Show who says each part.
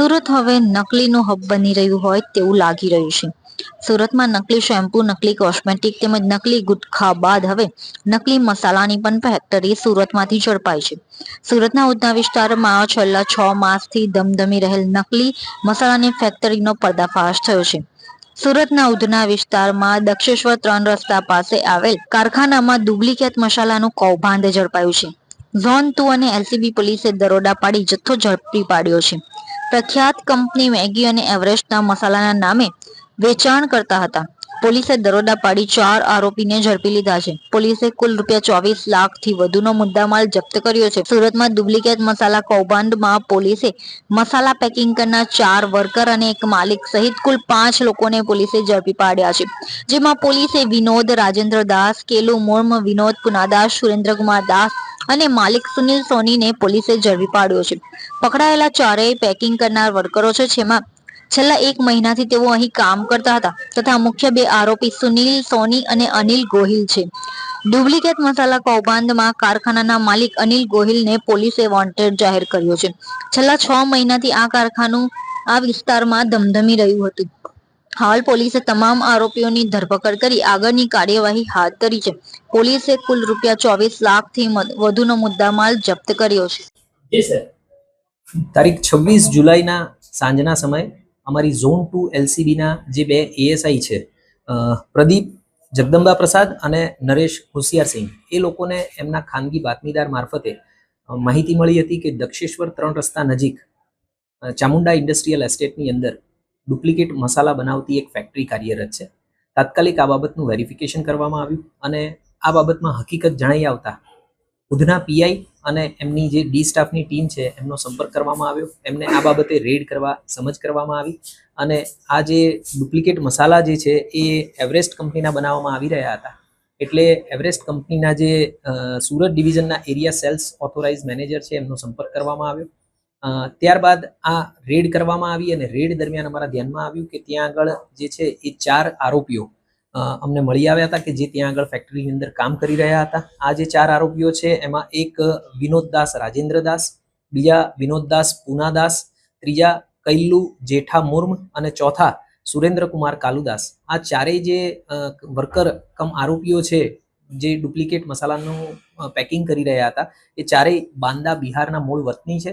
Speaker 1: સુરત હવે નકલીનું હબ બની રહ્યું હોય તેવું લાગી રહ્યું છે. સુરતમાં નકલી શેમ્પૂ, નકલી કોસ્મેટિક તેમજ નકલી ગુટખા બાદ હવે નકલી મસાલાની પણ ફેક્ટરી સુરતમાંથી ઝડપાઈ છે. સુરતના ઉધના વિસ્તારમાં છેલ્લા છ માસથી ધમધમી રહેલ નકલી મસાલાની ફેક્ટરીનો પર્દાફાશ થયો છે. સુરતના ઉધના વિસ્તારમાં દક્ષેશ્વર ત્રણ રસ્તા પાસે આવેલ કારખાનામાં ડુપ્લિકેટ મસાલાનું કૌભાંડ ઝડપાયું છે. ઝોન ટુ અને એલસીબી પોલીસે દરોડા પાડી જથ્થો ઝડપી પાડ્યો છે. પ્રખ્યાત કંપની મેગી અને એવરેસ્ટના મસાલાના નામે વેચાણ કરતા હતા. પોલીસે દરોડા પાડી ચાર આરોપીને ઝડપી લીધા છે. પોલીસે કુલ રૂપિયા ચોવીસ લાખથી વધુનો મુદ્દામાલ જપ્ત કર્યો છે. સુરતમાં ડુપ્લિકેટ મસાલા કૌભાંડમાં પોલીસે મસાલા પેકિંગ કરનાર ચાર વર્કર અને એક માલિક સહિત કુલ પાંચ લોકોને પોલીસે ઝડપી પાડ્યા છે. જેમાં પોલીસે વિનોદ રાજેન્દ્ર દાસ, કેલુ મોર્મ, વિનોદ પુનાદાસ, સુરેન્દ્રકુમાર દાસ અને માલિક સુનિલ સોનીને પોલીસે ઝડપી પાડ્યો છે. પકડાયેલા ચારેય પેકિંગ કરનાર વર્કરો છે, જેમાં છેલ્લા એક મહિનાથી તેઓ અહીં કામ કરતા હતા તથા મુખ્ય બે આરોપી સુનિલ સોની અને અનિલ ગોહિલ છે. ડુપ્લિકેટ મસાલા કૌભાંડમાં કારખાનાના માલિક અનિલ ગોહિલને પોલીસે વોન્ટેડ જાહેર કર્યો છે. છેલ્લા છ મહિનાથી આ કારખાનું આ વિસ્તારમાં ધમધમી રહ્યું હતું. હાલ પોલીસે તમામ આરોપીઓની ધરપકડ કરી આગળની કાર્યવાહી હાથ ધરી છે. પોલીસે કુલ રૂપિયા ચોવીસ લાખથી વધુનો મુદ્દામાલ જપ્ત કર્યો છે.
Speaker 2: તારીખ છવ્વીસ જુલાઈના સાંજના સમયે અમારી ઝોન ટુ એલસીબીના જે બે એએસઆઈ છે પ્રદીપ જગદંબા પ્રસાદ અને નરેશ હોશિયારસિંહ એ લોકોને એમના ખાનગી બાતમીદાર મારફતે માહિતી મળી હતી કે દક્ષેશ્વર ત્રણ રસ્તા નજીક ચામુંડા ઇન્ડસ્ટ્રીયલ એસ્ટેટની અંદર ડુપ્લિકેટ મસાલા બનાવતી એક ફેક્ટરી કાર્યરત છે. તાત્કાલિક આ બાબતનું વેરિફિકેશન કરવામાં આવ્યું અને આ બાબતમાં હકીકત જણાઈ આવતા ઉધના પીઆઈ અને એમની જે ડી સ્ટાફની ટીમ છે, એમનો સંપર્ક કરવામાં આવ્યો. એમને આ બાબતે રેડ કરવા, સમજ કરવામાં આવી અને આ જે ડુપ્લિકેટ મસાલા જે છે, એ એવરેસ્ટ કંપનીના બનાવવામાં આવી રહ્યા હતા. એટલે એવરેસ્ટ કંપનીના જે સુરત ડિવિઝનના એરિયા સેલ્સ ઓથોરાઇઝ મેનેજર છે, એમનો સંપર્ક કરવામાં આવ્યો. ત્યારબાદ આ રેડ કરવામાં આવી અને રેડ દરમિયાન અમારા ધ્યાનમાં આવ્યું કે ત્યાં આગળ જે છે એ ચાર આરોપીઓ અમને મળી આવ્યા હતા કે જે ત્યાં આગળ ફેક્ટરીની અંદર કામ કરી રહ્યા હતા. આ જે ચાર આરોપીઓ છે, એમાં એક વિનોદદાસ રાજેન્દ્રદાસ બીજા વિનોદદાસ પૂનાદાસ ત્રીજા કૈલ્લુ જેઠા મુર્મ અને ચોથા સુરેન્દ્રકુમાર કાલુદાસ આ ચારેય જે વર્કર કમ આરોપીઓ છે, જે ડુપ્લિકેટ મસાલાનું પેકિંગ કરી રહ્યા હતા, એ ચારેય બાંદા બિહારના મૂળ વતની છે.